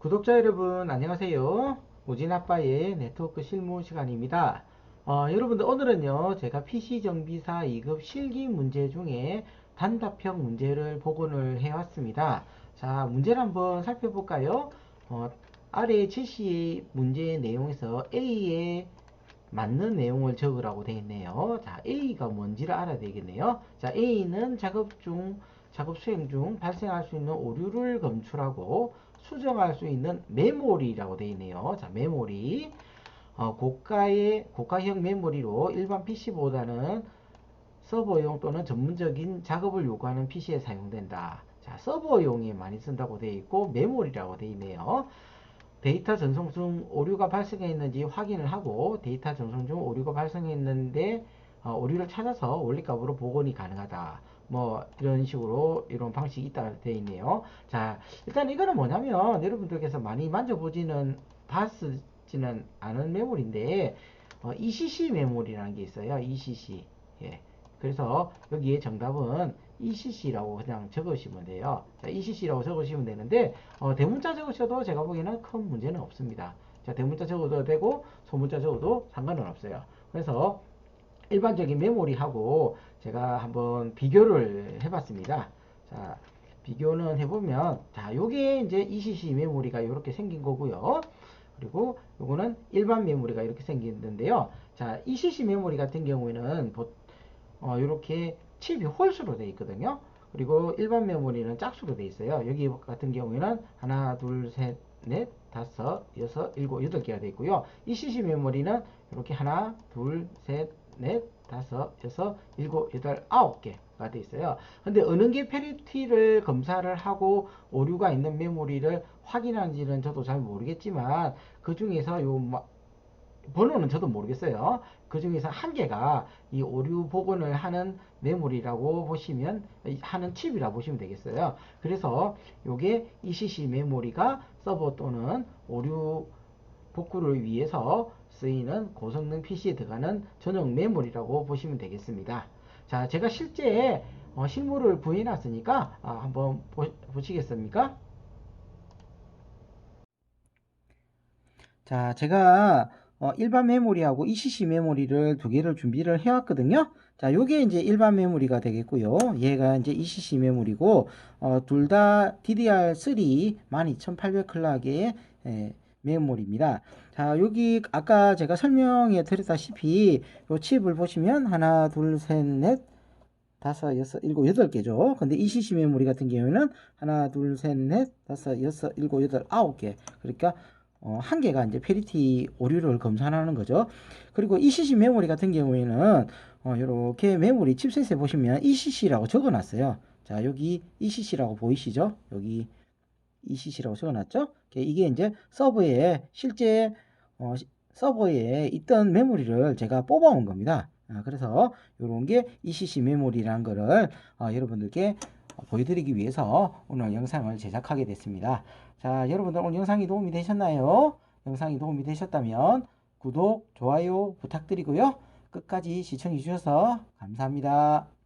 구독자 여러분 안녕하세요. 우진아빠의 네트워크 실무 시간입니다. 어, 여러분들 오늘은요 제가 PC정비사 2급 실기 문제 중에 단답형 문제를 복원을 해왔습니다. 자 문제를 한번 살펴볼까요? 어, 아래 제시 문제의 내용에서 A에 맞는 내용을 적으라고 되어 있네요. 자 A가 뭔지를 알아야 되겠네요. 자 A는 작업 중 작업 수행 중 발생할 수 있는 오류를 검출하고 수정할 수 있는 메모리라고 되어 있네요. 자, 메모리. 어, 고가의, 고가형 메모리로 일반 PC보다는 서버용 또는 전문적인 작업을 요구하는 PC에 사용된다. 자, 서버용에 많이 쓴다고 되어 있고, 메모리라고 되어 있네요. 데이터 전송 중 오류가 발생했는지 확인을 하고, 데이터 전송 중 오류가 발생했는데, 어, 오류를 찾아서 원리값으로 복원이 가능하다. 뭐 이런 식으로 이런 방식이 있다 되어 있네요. 자 일단 이거는 뭐냐면 여러분들께서 많이 만져보지는 봤지는 않은 메모리인데 어, ECC 메모리라는 게 있어요. ECC 예. 그래서 여기에 정답은 ECC라고 그냥 적으시면 돼요. 자, ECC라고 적으시면 되는데 어, 대문자 적으셔도 제가 보기에는 큰 문제는 없습니다. 자, 대문자 적어도 되고 소문자 적어도 상관은 없어요. 그래서 일반적인 메모리하고 제가 한번 비교를 해봤습니다. 자, 비교는 해보면, 자, 요게 이제 ECC 메모리가 이렇게 생긴 거고요. 그리고 요거는 일반 메모리가 이렇게 생겼는데요. 자, ECC 메모리 같은 경우에는 어, 이렇게 칩이 홀수로 되어 있거든요. 그리고 일반 메모리는 짝수로 되어 있어요. 여기 같은 경우에는 하나, 둘, 셋, 넷, 다섯, 여섯, 일곱, 여덟 개가 되어 있고요. ECC 메모리는 이렇게 하나, 둘, 셋, 넷, 다섯, 여섯, 일곱, 여덟, 아홉 개가 돼 있어요. 근데 어느 게 페리티를 검사를 하고 오류가 있는 메모리를 확인하는지는 저도 잘 모르겠지만 그 중에서 요 번호는 저도 모르겠어요. 그 중에서 한 개가 이 오류 복원을 하는 메모리라고 보시면 하는 칩이라 보시면 되겠어요. 그래서 요게 ECC 메모리가 서버 또는 오류 복구를 위해서 쓰이는 고성능 PC에 들어가는 전용 메모리라고 보시면 되겠습니다. 자, 제가 실제 어, 실물을 구해 놨으니까 아, 한번 보, 시겠습니까 자, 제가 어, 일반 메모리하고 ECC 메모리를 두 개를 준비를 해왔거든요. 자, 요게 이제 일반 메모리가 되겠고요. 얘가 이제 ECC 메모리고, 어, 둘 다 DDR3 12800 클락의 예, 메모리입니다. 자, 여기 아까 제가 설명해 드렸다시피 요 칩을 보시면 하나, 둘, 셋, 넷, 다섯, 여섯, 일곱, 여덟 개죠. 근데 ECC 메모리 같은 경우에는 하나, 둘, 셋, 넷, 다섯, 여섯, 일곱, 여덟, 아홉 개. 그러니까 어, 한 개가 이제 페리티 오류를 검사하는 거죠. 그리고 ECC 메모리 같은 경우에는 어, 이렇게 메모리 칩셋에 보시면 ECC라고 적어놨어요. 자, 여기 ECC라고 보이시죠? 여기 ECC라고 적어놨죠. 이게 이제 서버에 실제 어, 서버에 있던 메모리를 제가 뽑아온 겁니다. 아, 그래서 이런 게 ECC 메모리라는 거를 어, 여러분들께 보여드리기 위해서 오늘 영상을 제작하게 됐습니다. 자, 여러분들 오늘 영상이 도움이 되셨나요? 영상이 도움이 되셨다면 구독, 좋아요 부탁드리고요. 끝까지 시청해 주셔서 감사합니다.